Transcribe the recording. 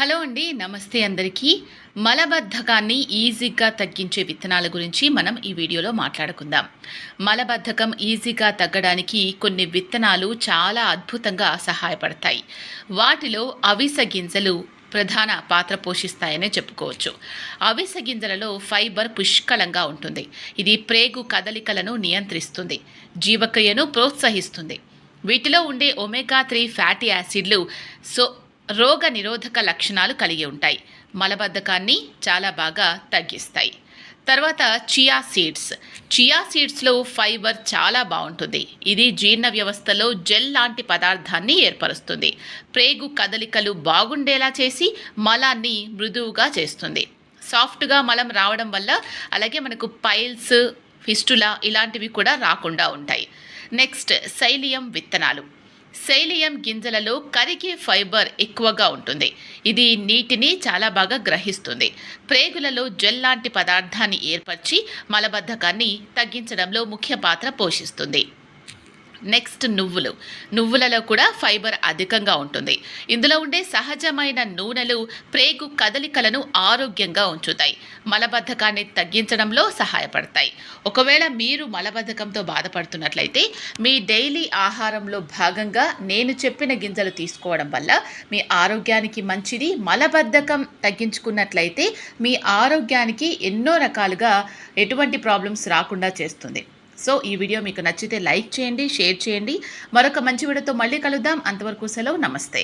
Hello అండి నమస్తే అందరికీ. మలబద్ధకాన్ని ఈజీగా తగ్గించే విత్తనాల గురించి మనం ఈ వీడియోలో మాట్లాడుకుందాం. మలబద్ధకం ఈజీగా తగ్గడానికి కొన్ని విత్తనాలు చాలా అద్భుతంగా సహాయపడతాయి. వాటిలో అవిస గింజలు ప్రధాన పాత్ర పోషిస్తాయనే చెప్పుకోవచ్చు. అవిస గింజలలో ఫైబర్ పుష్కలంగా ఉంటుంది. ఇది ప్రేగు కదలికలను నియంత్రిస్తుంది. జీవక్రియను ప్రోత్సహిస్తుంది. వీటిలో ఉండే ఒమేగా త్రీ ఫ్యాటీ యాసిడ్లు సో రోగ నిరోధక లక్షణాలు కలిగి ఉంటాయి. మలబద్ధకాన్ని చాలా బాగా తగ్గిస్తాయి. తర్వాత చియా సీడ్స్. చియా సీడ్స్లో ఫైబర్ చాలా బాగుంటుంది. ఇది జీర్ణ వ్యవస్థలో జెల్ లాంటి పదార్థాన్ని ఏర్పరుస్తుంది. ప్రేగు కదలికలు బాగుండేలా చేసి మలాన్ని మృదువుగా చేస్తుంది. సాఫ్ట్గా మలం రావడం వల్ల అలాగే మనకు పైల్స్ ఫిస్టులా ఇలాంటివి కూడా రాకుండా ఉంటాయి. నెక్స్ట్ శైలియం విత్తనాలు. శైలియం గింజలలో కరిగే ఫైబర్ ఎక్కువగా ఉంటుంది. ఇది నీటిని చాలా బాగా గ్రహిస్తుంది. ప్రేగులలో జెల్ లాంటి పదార్థాన్ని ఏర్పరిచి మలబద్ధకాన్ని తగ్గించడంలో ముఖ్య పాత్ర పోషిస్తుంది. నెక్స్ట్ నువ్వులు. నువ్వులలో కూడా ఫైబర్ అధికంగా ఉంటుంది. ఇందులో ఉండే సహజమైన నూనెలు ప్రేగు కదలికలను ఆరోగ్యంగా ఉంచుతాయి. మలబద్ధకాన్ని తగ్గించడంలో సహాయపడతాయి. ఒకవేళ మీరు మలబద్ధకంతో బాధపడుతున్నట్లయితే మీ డైలీ ఆహారంలో భాగంగా నేను చెప్పిన గింజలు తీసుకోవడం వల్ల మీ ఆరోగ్యానికి మంచిది. మలబద్ధకం తగ్గించుకున్నట్లయితే మీ ఆరోగ్యానికి ఎన్నో రకాలుగా ఎటువంటి ప్రాబ్లమ్స్ రాకుండా చేస్తుంది. సో ఈ వీడియో మీకు నచ్చితే లైక్ చేయండి షేర్ చేయండి. మరొక మంచి వీడియోతో మళ్ళీ కలుద్దాం. అంతవరకు సెలవు. నమస్తే.